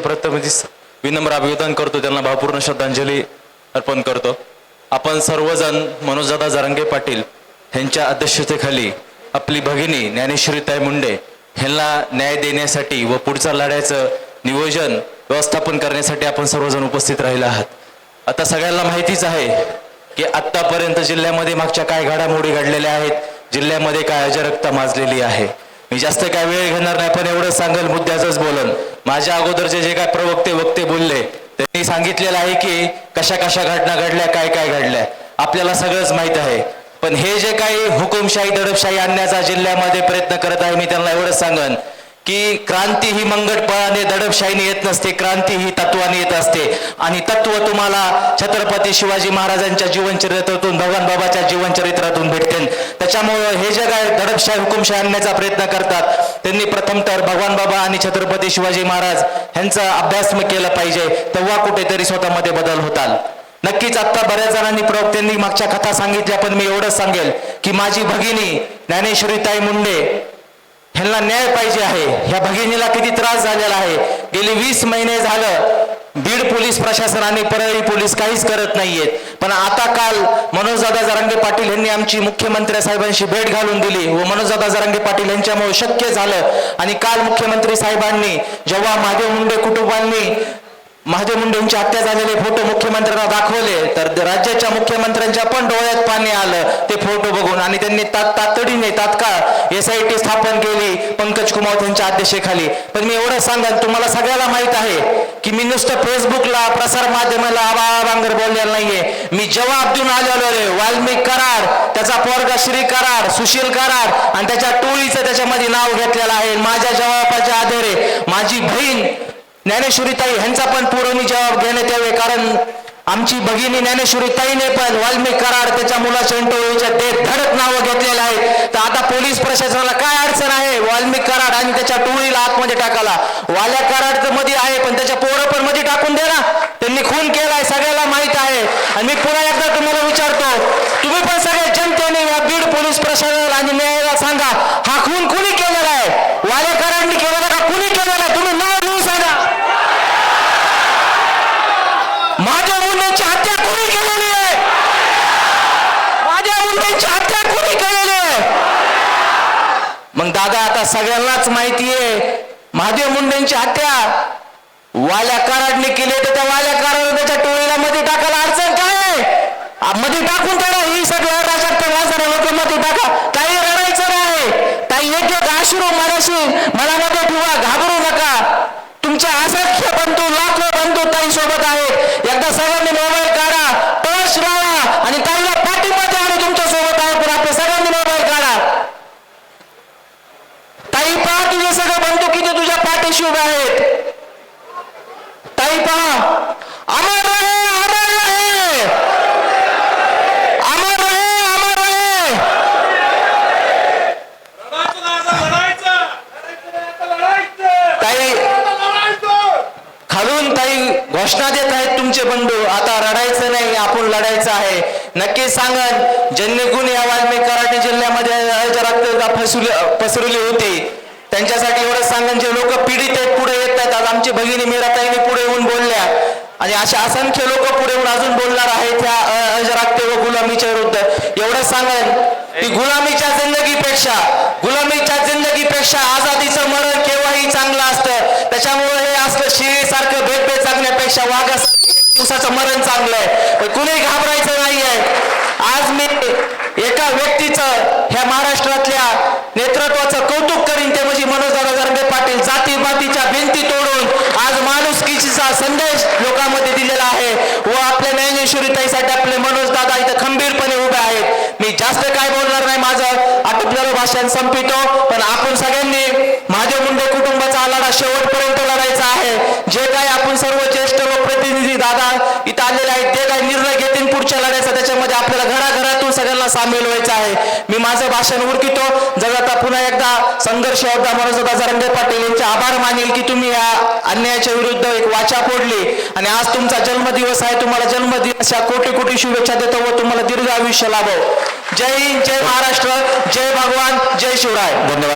प्रथमच विनम्र अभिवादन करतो त्यांना भावपूर्ण श्रद्धांजली अर्पण करतो. आपण सर्वजण मनोजदादा जरंगे पाटील यांच्या अध्यक्षतेखाली आपली भगिनी ज्ञानेश्वरीताई मुंडे ह्यांना न्याय देण्यासाठी व पुढच्या लढ्याचं नियोजन व्यवस्थापन करण्यासाठी आपण सर्वजण उपस्थित राहिला आहात. आता सगळ्यांना माहितीच आहे की आत्तापर्यंत जिल्ह्यामध्ये मागच्या काय घडामोडी घडलेल्या आहेत जिल्ह्यामध्ये काय अजरक्ता माजलेली आहे. मी जास्त काय वेळ घेणार नाही पण एवढं सांगेल मुद्द्याचंच बोलन. माझ्या अगोदरचे जे काय प्रवक्ते वक्ते बोलले त्यांनी सांगितलेलं आहे की कशा कशा घटना घडल्या काय काय घडल्या आपल्याला सगळंच माहीत आहे. पण हे जे काही हुकुमशाही दडपशाही आणण्याचा जिल्ह्यामध्ये प्रयत्न करत आहे मी त्यांना एवढंच सांगन. की क्रांती ही मंगटपणाने दडपशाहीने येत नसते क्रांती ही तत्वाने येत असते. आणि तत्व तुम्हाला छत्रपती शिवाजी महाराजांच्या जीवनचरित्रातून भगवान बाबाच्या जीवनचरित्रातून भेटते त्याच्यामुळं हे जे काय दडपशाही हुकुमशाही आणण्याचा प्रयत्न करतात त्यांनी प्रथम तर भगवान बाबा आणि छत्रपती शिवाजी महाराज यांचा अभ्यास केला पाहिजे तेव्हा कुठेतरी स्वतःमध्ये बदल होताल नक्कीच आता बऱ्याच जणांनी प्रवक्त्यांनी मागच्या कथा सांगितल्या पण मी एवढंच सांगेल की माझी भगिनी ज्ञानेश्वरीताई मुंडे ह्यांना न्याय पाहिजे आहे. ह्या भगिनीला किती त्रास झालेला आहे. गेली वीस महिने झालं बीड पोलीस प्रशासन आणि परळी पोलीस काहीच करत नाहीयेत. पण आता काल मनोजदादा जरांगे पाटील यांनी आमची मुख्यमंत्री साहेबांशी भेट घालून दिली व मनोजदादा जरांगे पाटील यांच्यामुळे शक्य झालं. आणि काल मुख्यमंत्री साहेबांनी जेव्हा महादेव मुंडे कुटुंबांनी महादेव मुंडे यांची हत्या झालेले फोटो मुख्यमंत्र्यांना दाखवले तर राज्याच्या मुख्यमंत्र्यांच्या पण डोळ्यात पाणी आलं ते फोटो बघून. आणि त्यांनी तातडीने तात्काळ एस आय टी स्थापन केली पंकज कुमार यांच्या अध्यक्षेखाली. पण मी एवढं सांगेन तुम्हाला सगळ्याला माहीत आहे की मी नुसतं फेसबुकला प्रसार माध्यमाला आबा बोललेलं नाहीये. मी जवाब देऊन आलेलो रे वाल्मिक कराड त्याचा पोरगा श्री कराड सुशील कराड आणि त्याच्या टोळीचं त्याच्यामध्ये नाव घेतलेलं आहे. माझ्या जवाबाच्या आधारे माझी बहीण ज्ञानेश्वरीताई ह्यांचा पण पुरवणी जबाब घेण्यात यावे कारण आमची भगिनी ज्ञानेश्वरीताईने पण वाल्मिक कराड त्याच्या मुलाच्या टोळीच्या ते धडक नावं घेतलेलं आहे तर आता पोलीस प्रशासनाला काय अडचण आहे? वाल्मिक कराड आणि त्याच्या टोळीला आतमध्ये टाकाला वाल्या कराड तर मध्ये आहे पण त्याच्या पोरं पण मध्ये टाकून दे ना. त्यांनी खून केलाय सगळ्याला माहीत आहे. आणि मी पुन्हा एकदा तुम्हाला विचारतो तुम्ही पण सगळ्या जनतेने या बीड पोलीस प्रशासनाला आणि न्यायाला सांगा हा खून कुणी केलेला आहे वाल्या कराडनी केलेला का कुणी केलेला आहे तुम्ही नाव घेऊन सांगा माझ्या मुलांची हत्या कोणी केलेली आहे माझ्या मुलांची हत्या कोणी केलेली आहे पण दादा आता सगळ्यांनाच माहिती आहे महादेव मुंडेंची हत्या. वाल्या कराडने केली तर त्या वाल्या कराड त्याच्या टोळीला मध्ये टाकायला अडचण काय आहे? मध्ये टाकून त्याला ही सगळ्या राज्यात वाजणार लोक मध्ये टाका. काही रडायचं नाही. ताई एक एक आश्रू मनाशी मनामध्ये ठेवा घाबरू नका. तुमच्या असंख्य बंधू लाखो बंधू ताई सोबत आहेत. एकदा सर्वांनी मोबाईल काढा टॉर्च लावा आणि ताईला पाठीमध्ये आणि तुमच्यासोबत आहे पण आपल्या सगळ्यांनी मोबाईल काढा ताई पहा तुझे सगळे बंधू किती तुझ्या पाठीशी उभे आहेत ताई पहा अमर रहे अमर रहे। अमर रहे अमर रहे। ताई खालून ताई घोषणा देत आहेत तुमचे बंधू आता रडायचं नाही आपण लढायचं आहे. नक्की सांगन जन्यगुण या वाल्मिक कराटे जिल्ह्यामध्ये रक्तता फसवली पसरवली होती. त्यांच्यासाठी एवढंच सांगेन जे लोक पीडित आहेत पुढे येत आहेत आज आमची भगिनी मीराताईने पुढे येऊन बोलल्या. आणि अशा असंख्य लोक पुढे येऊन अजून बोलणार आहेत त्या अजराक्ते व गुलामीच्या विरुद्ध. एवढंच सांगेन की गुलामीच्या जिंदगीपेक्षा गुलामीच्या जिंदगीपेक्षा आझादीचं मरण केव्हाही चांगलं असतं. त्याच्यामुळे हे असलं शिळीसारखं भेट भेट जगण्यापेक्षा दिवसाचं मरण चांगलं आहे. पण कुणी घाबरायचं नाहीये. आज मी एका व्यक्तीचं ह्या महाराष्ट्रातल्या ज्ञानेश्वरीताईसाठी आपले मनोज दादा इथं खंबीरपणे उभे आहेत. मी जास्त काय बोलणार नाही माझं. आटोपलेलं भाषण संपितो पण आपण सगळ्यांनी कुटुंबाचा शेवटपर्यंत लढायचा आहे. जे काय आपण सर्व ज्येष्ठ लोकप्रतिनिधी दादा इथं आलेले आहेत ते काय निर्णय घेतील पुढच्या लढायचा त्याच्यामध्ये आपल्याला घराघरातून सगळ्यांना सामील व्हायचं आहे. मी माझं भाषण उरकितो. जगाता पुन्हा एकदा संघर्ष योद्धा मनोजदा जरंगे पाटील यांचे आभार मानेल की तुम्ही या अन्यायाच्या विरुद्ध एक वाचा फोडली. आणि आज तुमचा जन्मदिवस आहे तुम्हाला जन्मदिवसाच्या कोटी कोटी शुभेच्छा देतो व तुम्हाला दीर्घ आयुष्य लाभो. जय हिंद जय महाराष्ट्र जय भगवान जय शिवराय. धन्यवाद.